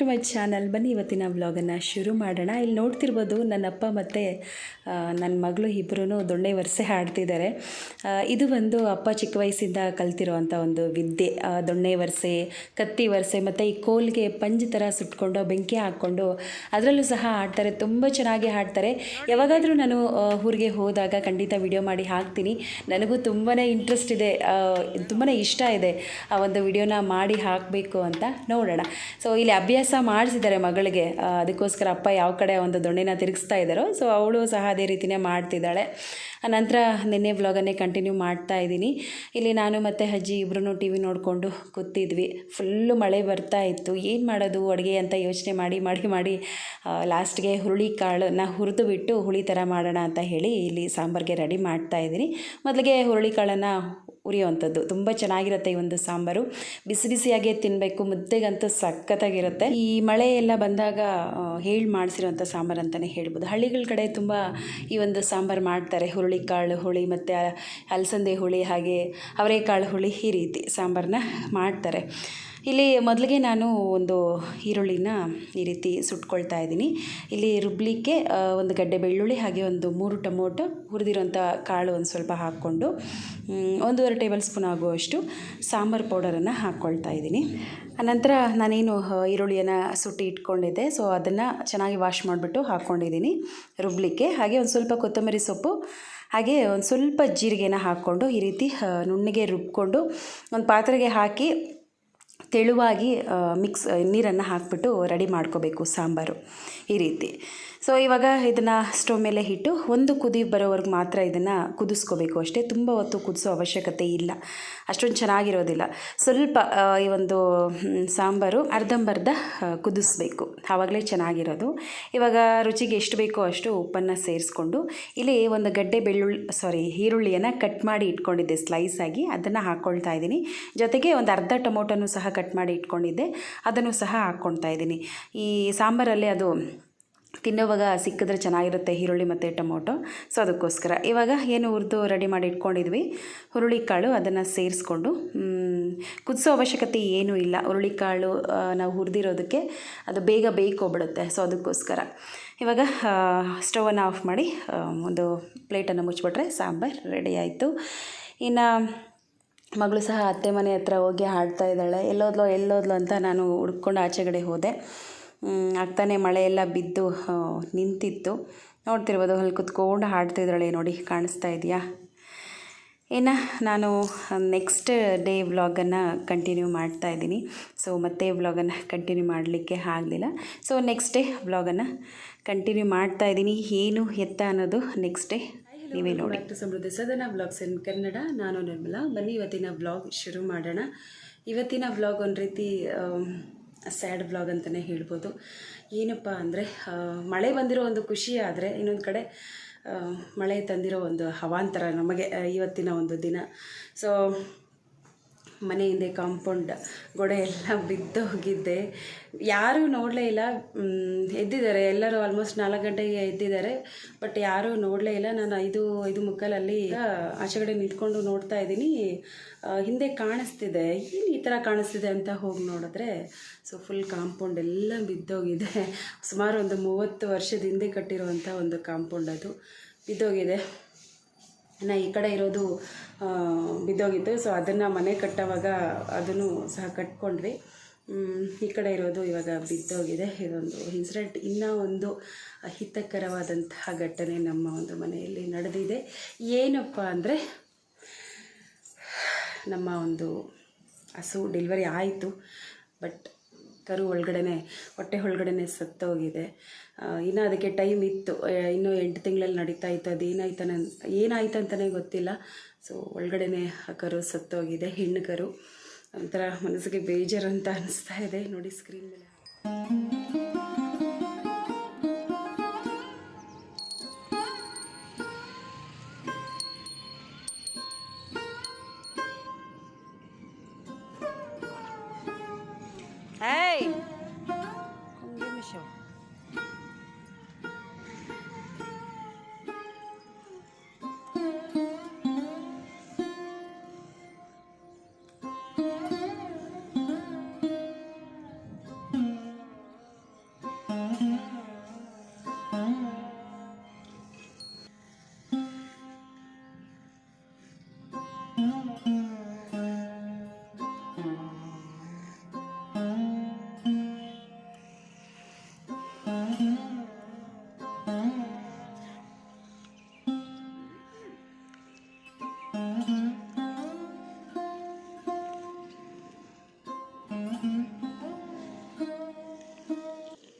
To my channel ಬನ್ನಿ, ಇವತ್ತಿನ ವ್ಲಾಗನ್ನು ಶುರು ಮಾಡೋಣ. ಇಲ್ಲಿ ನೋಡ್ತಿರ್ಬೋದು ನನ್ನ ಅಪ್ಪ ಮತ್ತು ನನ್ನ ಮಗಳು ಇಬ್ಬರೂ ದೊಣ್ಣೆ ವರ್ಷೆ ಹಾಡ್ತಿದ್ದಾರೆ ಇದು ಒಂದು ಅಪ್ಪ ಚಿಕ್ಕ ವಯಸ್ಸಿಂದ ಕಲ್ತಿರೋವಂಥ ಒಂದು ವಿದ್ಯೆ. ದೊಣ್ಣೆ ವರ್ಷೆ ಕತ್ತಿ ವರ್ಷೆ ಮತ್ತು ಈ ಕೋಲ್ಗೆ ಪಂಜ್ ಥರ ಸುಟ್ಕೊಂಡು, ಬೆಂಕಿ ಹಾಕ್ಕೊಂಡು ಅದರಲ್ಲೂ ಸಹ ಹಾಡ್ತಾರೆ ತುಂಬ ಚೆನ್ನಾಗಿ ಹಾಡ್ತಾರೆ ಯಾವಾಗಾದರೂ ನಾನು ಊರಿಗೆ ಹೋದಾಗ ಖಂಡಿತ ವಿಡಿಯೋ ಮಾಡಿ ಹಾಕ್ತೀನಿ. ನನಗೂ ತುಂಬಾ ಇಂಟ್ರೆಸ್ಟ್ ಇದೆ. ತುಂಬಾ ಇಷ್ಟ ಇದೆ ಆ ಒಂದು ವಿಡಿಯೋನ ಮಾಡಿ ಹಾಕಬೇಕು ಅಂತ ನೋಡೋಣ. ಸೊ ಇಲ್ಲಿ ಅಭ್ಯಾಸ ಮಾಡಿಸಿದ್ದಾರೆ ಮಗಳಿಗೆ. ಅದಕ್ಕೋಸ್ಕರ ಅಪ್ಪ ಯಾವ ಕಡೆ ಒಂದು ದೊಣ್ಣೆನ ತಿರುಗಿಸ್ತಾ ಇದ್ದಾರೋ ಸೊ ಅವಳು ಸಹ ಅದೇ ರೀತಿಯೇ ಮಾಡ್ತಿದ್ದಾಳೆ. ನಂತರ ನಿನ್ನೆ ವ್ಲಾಗನ್ನೇ ಕಂಟಿನ್ಯೂ ಮಾಡ್ತಾ ಇದ್ದೀನಿ. ಇಲ್ಲಿ ನಾನು ಮತ್ತು ಅಜ್ಜಿ ಇಬ್ಬರೂ ಟಿ ವಿ ನೋಡಿಕೊಂಡು ಕೂತಿದ್ವಿ. ಫುಲ್ಲು ಮಳೆ ಬರ್ತಾ ಇತ್ತು. ಏನು ಮಾಡೋದು ಅಡುಗೆ ಅಂತ ಯೋಚನೆ ಮಾಡಿ ಮಾಡಿ ಮಾಡಿ ಲಾಸ್ಟ್ಗೆ ಹುರುಳಿ ಕಾಳನ್ನ ಹುರಿದು ಬಿಟ್ಟು ಹುಳಿ ಥರ ಮಾಡೋಣ ಅಂತ ಹೇಳಿ ಇಲ್ಲಿ ಸಾಂಬಾರಿಗೆ ರೆಡಿ ಮಾಡ್ತಾ ಇದ್ದೀನಿ. ಮೊದಲಿಗೆ ಹುರುಳಿ ಕಾಳನ್ನು ಉರಿಯುವಂಥದ್ದು. ತುಂಬ ಚೆನ್ನಾಗಿರುತ್ತೆ ಈ ಒಂದು ಸಾಂಬಾರು. ಬಿಸಿ ಬಿಸಿಯಾಗೇ ತಿನ್ನಬೇಕು ಮುದ್ದೆಗಂತೂ ಸಖತ್ತಾಗಿರುತ್ತೆ. ಈ ಮಳೆ ಎಲ್ಲ ಬಂದಾಗ ಹೇಳಿ ಮಾಡಿಸಿರುವಂಥ ಸಾಂಬಾರು ಅಂತಲೇ ಹೇಳ್ಬೋದು. ಹಳ್ಳಿಗಳ ಕಡೆ ತುಂಬ ಈ ಒಂದು ಸಾಂಬಾರು ಮಾಡ್ತಾರೆ. ಹುರುಳಿಕಾಳು ಹುಳಿ ಮತ್ತು ಅಲಸಂದೆ ಹುಳಿ ಹಾಗೆ ಅವರೆಕಾಳು ಹುಳಿ ಈ ರೀತಿ ಸಾಂಬಾರನ್ನ ಮಾಡ್ತಾರೆ. ಇಲ್ಲಿ ಮೊದಲಿಗೆ ನಾನು ಒಂದು ಈರುಳ್ಳಿನ ಈ ರೀತಿ ಸುಟ್ಕೊಳ್ತಾ ಇದ್ದೀನಿ. ಇಲ್ಲಿ ರುಬ್ಲಿಕ್ಕೆ ಒಂದು ಗಡ್ಡೆ ಬೆಳ್ಳುಳ್ಳಿ ಹಾಗೆ ಒಂದು ಮೂರು ಟೊಮೊಟೊ ಹುರಿದಿರುವಂಥ ಕಾಳು ಒಂದು ಸ್ವಲ್ಪ ಹಾಕ್ಕೊಂಡು ಒಂದೂವರೆ ಟೇಬಲ್ ಸ್ಪೂನ್ ಆಗುವಷ್ಟು ಸಾಂಬಾರು ಪೌಡರನ್ನು ಹಾಕ್ಕೊಳ್ತಾ ಇದ್ದೀನಿ. ಅನಂತರ ನಾನೇನು ಈರುಳ್ಳಿಯನ್ನು ಸುಟ್ಟಿ ಇಟ್ಕೊಂಡಿದ್ದೆ. ಸೊ, ಅದನ್ನು ಚೆನ್ನಾಗಿ ವಾಶ್ ಮಾಡಿಬಿಟ್ಟು ಹಾಕ್ಕೊಂಡಿದ್ದೀನಿ ರುಬ್ಲಿಕ್ಕೆ. ಹಾಗೆ ಒಂದು ಸ್ವಲ್ಪ ಕೊತ್ತಂಬರಿ ಸೊಪ್ಪು, ಹಾಗೆ ಒಂದು ಸ್ವಲ್ಪ ಜೀರಿಗೆನ ಹಾಕ್ಕೊಂಡು ಈ ರೀತಿ ನುಣ್ಣಗೆ ರುಬ್ಕೊಂಡು ಒಂದು ಪಾತ್ರೆಗೆ ಹಾಕಿ ತೆಳುವಾಗಿ ಮಿಕ್ಸ್ ನೀರನ್ನು ಹಾಕಿಬಿಟ್ಟು ರೆಡಿ ಮಾಡ್ಕೋಬೇಕು ಸಾಂಬಾರು ಈ ರೀತಿ. ಸೊ ಇವಾಗ ಇದನ್ನು ಸ್ಟವ್ ಮೇಲೆ ಇಟ್ಟು ಒಂದು ಕುದಿ ಬರೋವರೆಗೂ ಮಾತ್ರ ಇದನ್ನು ಕುದಿಸ್ಕೋಬೇಕು ಅಷ್ಟೇ. ತುಂಬ ಹೊತ್ತು ಕುದಿಸೋ ಅವಶ್ಯಕತೆ ಇಲ್ಲ. ಅಷ್ಟೊಂದು ಚೆನ್ನಾಗಿರೋದಿಲ್ಲ. ಸ್ವಲ್ಪ ಈ ಒಂದು ಸಾಂಬಾರು ಅರ್ಧಂಬರ್ಧ ಕುದಿಸ್ಬೇಕು. ಆವಾಗಲೇ ಚೆನ್ನಾಗಿರೋದು. ಇವಾಗ ರುಚಿಗೆ ಎಷ್ಟು ಬೇಕೋ ಅಷ್ಟು ಉಪ್ಪನ್ನು ಸೇರಿಸ್ಕೊಂಡು ಇಲ್ಲಿ ಒಂದು ಗಡ್ಡೆ ಬೆಳ್ಳುಳ್ಳಿ ಸಾರಿ ಈರುಳ್ಳಿಯನ್ನು ಕಟ್ ಮಾಡಿ ಇಟ್ಕೊಂಡಿದ್ದೆ ಸ್ಲೈಸ್ ಆಗಿ. ಅದನ್ನು ಹಾಕ್ಕೊಳ್ತಾ ಇದ್ದೀನಿ. ಜೊತೆಗೆ ಒಂದು ಅರ್ಧ ಟೊಮೊಟೊನೂ ಸಹ ಕಟ್ ಮಾಡಿ ಇಟ್ಕೊಂಡಿದ್ದೆ. ಅದನ್ನು ಸಹ ಹಾಕ್ಕೊಳ್ತಾ ಇದ್ದೀನಿ. ಈ ಸಾಂಬಾರಲ್ಲಿ ಅದು ತಿನ್ನೋವಾಗ ಸಿಕ್ಕಿದ್ರೆ ಚೆನ್ನಾಗಿರುತ್ತೆ ಈರುಳ್ಳಿ ಮತ್ತು ಟೊಮೊಟೊ. ಸೊ, ಅದಕ್ಕೋಸ್ಕರ. ಇವಾಗ ಏನು ಹುರಿದು ರೆಡಿ ಮಾಡಿ ಇಟ್ಕೊಂಡಿದ್ವಿ. ಹುರುಳಿಕಾಳು ಅದನ್ನು ಸೇರಿಸ್ಕೊಂಡು ಕುದಿಸೋ ಅವಶ್ಯಕತೆ ಏನೂ ಇಲ್ಲ. ಹುರುಳಿಕಾಳು ನಾವು ಹುರಿದಿರೋದಕ್ಕೆ ಅದು ಬೇಗ ಬೇಯ್ಕೊಬಿಡುತ್ತೆ ಸೊ, ಅದಕ್ಕೋಸ್ಕರ. ಇವಾಗ ಸ್ಟವನ್ನು ಆಫ್ ಮಾಡಿ ಒಂದು ಪ್ಲೇಟನ್ನು ಮುಚ್ಚಿಬಿಟ್ರೆ ಸಾಂಬಾರು ರೆಡಿ ಆಯಿತು. ಇನ್ನು ಮಗಳು ಸಹ ಅತ್ತೆ ಮನೆ ಹತ್ರ ಹೋಗಿ ಹಾಡ್ತಾ ಇದ್ದಾಳೆ. ಎಲ್ಲೋದ್ಲೋ, ಎಲ್ಲೋದ್ಲು ಅಂತ ನಾನು ಹುಡ್ಕೊಂಡು ಆಚೆಗಡೆ ಹೋದೆ. ಆಗ್ತಾನೆ ಮಳೆ ಎಲ್ಲ ಬಿದ್ದು ನಿಂತಿತ್ತು. ನೋಡ್ತಿರ್ಬೋದು, ಅಲ್ಲಿ ಕುತ್ಕೊಂಡು ಹಾಡ್ತಿದ್ದಾಳೆ ನೋಡಿ, ಕಾಣಿಸ್ತಾ ಇದೆಯಾ? ಇನ್ನು ನಾನು ನೆಕ್ಸ್ಟ್ ಡೇ ವ್ಲಾಗನ್ನು ಕಂಟಿನ್ಯೂ ಮಾಡ್ತಾ ಇದ್ದೀನಿ. ಸೊ ಮತ್ತೆ ವ್ಲಾಗನ್ನು ಕಂಟಿನ್ಯೂ ಮಾಡಲಿಕ್ಕೆ ಆಗಲಿಲ್ಲ. ಸೊ ನೆಕ್ಸ್ಟ್ ಡೇ ವ್ಲಾಗನ್ನು ಕಂಟಿನ್ಯೂ ಮಾಡ್ತಾ ಇದ್ದೀನಿ. ಏನು ಎತ್ತ ಅನ್ನೋದು ನೆಕ್ಸ್ಟ್ ಡೇ ನೀವೇ ನೋಡಿ. To Samriddhi. Sadana blogs in Kannada ನಾನು ನಿರ್ಮಲಾ. ಬನ್ನಿ ಇವತ್ತಿನ ಬ್ಲಾಗ್ ಶುರು ಮಾಡೋಣ. ಇವತ್ತಿನ ಬ್ಲಾಗ್ ಒಂದು ರೀತಿ ಸ್ಯಾಡ್ ಬ್ಲಾಗ್ ಅಂತಲೇ ಹೇಳ್ಬೋದು. ಏನಪ್ಪ ಅಂದರೆ ಮಳೆ ಬಂದಿರೋ ಒಂದು ಖುಷಿ ಆದರೆ ಇನ್ನೊಂದು ಕಡೆ ಮಳೆ ತಂದಿರೋ ಒಂದು ಹವಾಂತರ ನಮಗೆ ಇವತ್ತಿನ ಒಂದು ದಿನ. ಸೊ ಮನೆ ಹಿಂದೆ ಕಾಂಪೌಂಡ್, ಗೋಡೆ ಎಲ್ಲ ಬಿದ್ದು ಹೋಗಿದ್ದೆ ಯಾರೂ ನೋಡಲೇ ಇಲ್ಲ. ಎದ್ದಿದ್ದಾರೆ. ಎಲ್ಲರೂ ಆಲ್ಮೋಸ್ಟ್ ನಾಲ್ಕು ಗಂಟೆಗೆ ಎದ್ದಿದ್ದಾರೆ. ಬಟ್ ಯಾರೂ ನೋಡಲೇ ಇಲ್ಲ. ನಾನು ಐದು ಐದು ಮುಕ್ಕಲಲ್ಲಿ ಆಚೆಗಡೆ ನಿಂತ್ಕೊಂಡು ನೋಡ್ತಾ ಇದ್ದೀನಿ. ಹಿಂದೆ ಕಾಣಿಸ್ತಿದೆ. ಏನು ಈ ಥರ ಕಾಣಿಸ್ತಿದೆ ಅಂತ ಹೋಗಿ ನೋಡಿದ್ರೆ ಸೊ ಫುಲ್ ಕಾಂಪೌಂಡ್ ಎಲ್ಲ ಬಿದ್ದೋಗಿದೆ ಸುಮಾರು ಒಂದು ಮೂವತ್ತು ವರ್ಷದ ಹಿಂದೆ ಕಟ್ಟಿರುವಂಥ ಒಂದು ಕಾಂಪೌಂಡ್ ಅದು. ಬಿದ್ದೋಗಿದೆ ಇನ್ನು ಈ ಕಡೆ ಇರೋದು ಬಿದ್ದೋಗಿತ್ತು. ಸೊ ಅದನ್ನು ಮನೆ ಕಟ್ಟೋವಾಗ ಅದನ್ನು ಸಹ ಕಟ್ಕೊಂಡ್ವಿ. ಈ ಕಡೆ ಇರೋದು ಇವಾಗ ಬಿದ್ದೋಗಿದೆ. ಇದೊಂದು ಇನ್ಸಿಡೆಂಟ್. ಇನ್ನೂ ಒಂದು ಅಹಿತಕರವಾದಂತಹ ಘಟನೆ ನಮ್ಮ ಒಂದು ಮನೆಯಲ್ಲಿ ನಡೆದಿದೆ. ಏನಪ್ಪ ಅಂದರೆ, ನಮ್ಮ ಒಂದು ಹಸು ಡೆಲಿವರಿ ಆಯಿತು. ಬಟ್ ಕರು ಒಳಗಡೆನೆ, ಹೊಟ್ಟೆ ಒಳಗಡೆನೆ ಸತ್ತೋಗಿದೆ ಇನ್ನು ಅದಕ್ಕೆ ಟೈಮ್ ಇತ್ತು. ಇನ್ನೂ ಎಂಟು ತಿಂಗಳಲ್ಲಿ ನಡೀತಾ ಇತ್ತು. ಅದು ಏನಾಯ್ತಾನೆ ಏನಾಯ್ತು ಅಂತಲೇ ಗೊತ್ತಿಲ್ಲ. ಸೊ ಒಳಗಡೆನೆ ಆ ಕರು ಸತ್ತೋಗಿದೆ ಹೆಣ್ಣು ಕರು. ಒಂಥರ ಮನಸ್ಸಿಗೆ ಬೇಜಾರು ಅಂತ ಅನಿಸ್ತಾ ಇದೆ. ನೋಡಿ ಸ್ಕ್ರೀನ್ ಮೇಲೆ Hey!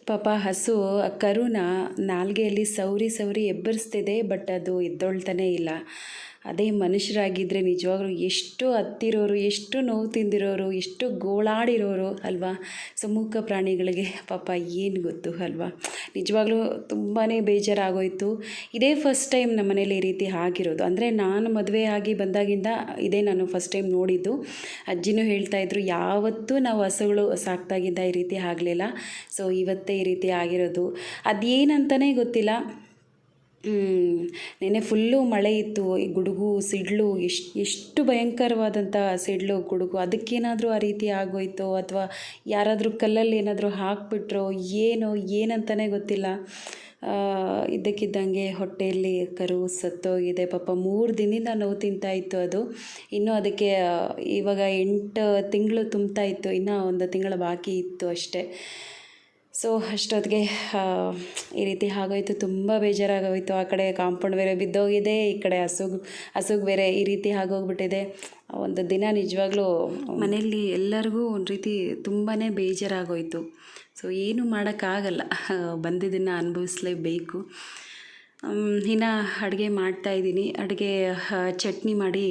ಪಾಪ ಹಸು ಕರುನ ನಾಲ್ಗೆಯಲ್ಲಿ ಸೌರಿ ಸೌರಿ ಎಬ್ಬರಿಸ್ತಿದೆ ಬಟ್ ಅದು ಎದ್ದೊಳ್ತಾನೇ ಇಲ್ಲ. ಅದೇ ಮನುಷ್ಯರಾಗಿದ್ದರೆ ನಿಜವಾಗ್ಲೂ ಎಷ್ಟು ಹತ್ತಿರೋರು, ಎಷ್ಟು ನೋವು ತಿಂದಿರೋರು, ಎಷ್ಟು ಗೋಳಾಡಿರೋರು ಅಲ್ವಾ? ಸೊ ಮೂಕ ಪ್ರಾಣಿಗಳಿಗೆ ಪಾಪ ಏನು ಗೊತ್ತು ಅಲ್ವಾ? ನಿಜವಾಗ್ಲೂ ತುಂಬಾ ಬೇಜಾರಾಗೋಯಿತು. ಇದೇ ಫಸ್ಟ್ ಟೈಮ್ ನಮ್ಮ ಮನೇಲಿ ಈ ರೀತಿ ಆಗಿರೋದು. ಅಂದರೆ ನಾನು ಮದುವೆ ಆಗಿ ಬಂದಾಗಿಂದ ಇದೇ ನಾನು ಫಸ್ಟ್ ಟೈಮ್ ನೋಡಿದ್ದು. ಅಜ್ಜಿನೂ ಹೇಳ್ತಾ ಇದ್ರು, ಯಾವತ್ತೂ ನಾವು ಹಸುಗಳು ಸಾಕ್ತಾಗಿದ್ದ ಈ ರೀತಿ ಆಗಲಿಲ್ಲ. ಸೊ ಇವತ್ತೇ ಈ ರೀತಿ ಆಗಿರೋದು. ಅದೇನಂತಲೇ ಗೊತ್ತಿಲ್ಲ. ನೆನ್ನೆ ಫುಲ್ಲು ಮಳೆ ಇತ್ತು, ಈ ಗುಡುಗು, ಸಿಡ್ಲು, ಎಷ್ಟು ಎಷ್ಟು ಭಯಂಕರವಾದಂಥ ಸಿಡ್ಲು, ಗುಡುಗು. ಅದಕ್ಕೇನಾದರೂ ಆ ರೀತಿ ಆಗೋಯ್ತೋ ಅಥವಾ ಯಾರಾದರೂ ಕಲ್ಲಲ್ಲಿ ಏನಾದರೂ ಹಾಕಿಬಿಟ್ರೋ, ಏನೋ ಏನಂತಲೇ ಗೊತ್ತಿಲ್ಲ. ಇದ್ದಕ್ಕಿದ್ದಂಗೆ ಹೊಟ್ಟೆಯಲ್ಲಿ ಕರು ಸತ್ತೋಗಿದೆ. ಪಾಪ ಮೂರು ದಿನದಿಂದ ನೋವು ತಿಂತಾ ಇತ್ತು ಅದು. ಇನ್ನೂ ಅದಕ್ಕೆ ಇವಾಗ ಎಂಟು ತಿಂಗಳು ತುಂಬ್ತಾ ಇತ್ತು. ಇನ್ನೂ ಒಂದು ತಿಂಗಳು ಬಾಕಿ ಇತ್ತು ಅಷ್ಟೇ. ಸೊ ಅಷ್ಟೊತ್ತಿಗೆ ಈ ರೀತಿ ಆಗೋಯ್ತು. ತುಂಬ ಬೇಜಾರಾಗೋಯಿತು. ಆ ಕಡೆ ಕಾಂಪೌಂಡ್ ಬೇರೆ ಬಿದ್ದೋಗಿದೆ, ಈ ಕಡೆ ಹಸುಗ್ ಹಸುಗ್ ಬೇರೆ ಈ ರೀತಿ ಆಗೋಗ್ಬಿಟ್ಟಿದೆ. ಒಂದು ದಿನ ನಿಜವಾಗ್ಲೂ ಮನೆಯಲ್ಲಿ ಎಲ್ಲರಿಗೂ ಒಂದು ರೀತಿ ತುಂಬಾ ಬೇಜಾರಾಗೋಯಿತು. ಸೊ ಏನು ಮಾಡೋಕ್ಕಾಗಲ್ಲ. ಬಂದಿದ್ದನ್ನು ಅನುಭವಿಸ್ಲೇಬೇಕು. ಇನ್ನು ಅಡುಗೆ ಮಾಡ್ತಾಯಿದ್ದೀನಿ ಅಡುಗೆ ಚಟ್ನಿ ಮಾಡಿ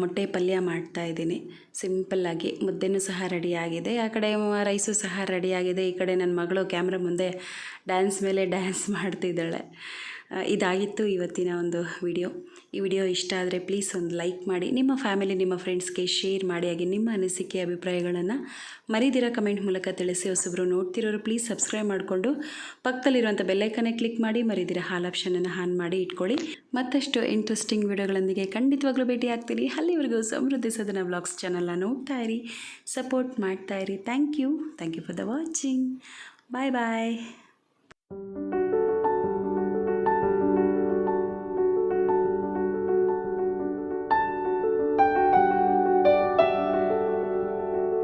ಮೊಟ್ಟೆ ಪಲ್ಯ ಮಾಡ್ತಾ ಇದ್ದೀನಿ. ಸಿಂಪಲ್ಲಾಗಿ ಮುದ್ದೆನೂ ಸಹ ರೆಡಿಯಾಗಿದೆ ಆ ಕಡೆ ರೈಸು ಸಹ ರೆಡಿಯಾಗಿದೆ ಈ ಕಡೆ ನನ್ನ ಮಗಳು ಕ್ಯಾಮ್ರಾ ಮುಂದೆ ಡ್ಯಾನ್ಸ್ ಮೇಲೆ ಡ್ಯಾನ್ಸ್ ಮಾಡ್ತಿದ್ದಾಳೆ. ಇದಾಗಿತ್ತು ಇವತ್ತಿನ ಒಂದು ವಿಡಿಯೋ. ಈ ವಿಡಿಯೋ ಇಷ್ಟ ಆದರೆ ಪ್ಲೀಸ್ ಒಂದು ಲೈಕ್ ಮಾಡಿ, ನಿಮ್ಮ ಫ್ಯಾಮಿಲಿ ನಿಮ್ಮ ಫ್ರೆಂಡ್ಸ್ಗೆ ಶೇರ್ ಮಾಡಿ, ಹಾಗೆ ನಿಮ್ಮ ಅನಿಸಿಕೆ, ಅಭಿಪ್ರಾಯಗಳನ್ನು ಮರಿದಿರೋ ಕಮೆಂಟ್ ಮೂಲಕ ತಿಳಿಸಿ. ಹೊಸಬ್ರು ನೋಡ್ತಿರೋರು ಪ್ಲೀಸ್ ಸಬ್ಸ್ಕ್ರೈಬ್ ಮಾಡಿಕೊಂಡು ಪಕ್ಕದಲ್ಲಿರುವಂಥ ಬೆಲ್ಲೈಕನ್ನೇ ಕ್ಲಿಕ್ ಮಾಡಿ, ಮರಿದಿರ ಹಾಲ್ ಆಪ್ಷನನ್ನು ಆನ್ ಮಾಡಿ ಇಟ್ಕೊಳ್ಳಿ. ಮತ್ತಷ್ಟು ಇಂಟ್ರೆಸ್ಟಿಂಗ್ ವಿಡಿಯೋಗಳೊಂದಿಗೆ ಖಂಡಿತವಾಗ್ಲೂ ಭೇಟಿ ಆಗ್ತೀನಿ ಅಲ್ಲಿವರೆಗೂ ಸಮೃದ್ಧಿ ಸದನ ವ್ಲಾಗ್ಸ್ ಚಾನಲ್ನ ನೋಡ್ತಾ ಇರಿ ಸಪೋರ್ಟ್ ಮಾಡ್ತಾ ಇರಿ. Thank you thank you for the watching bye bye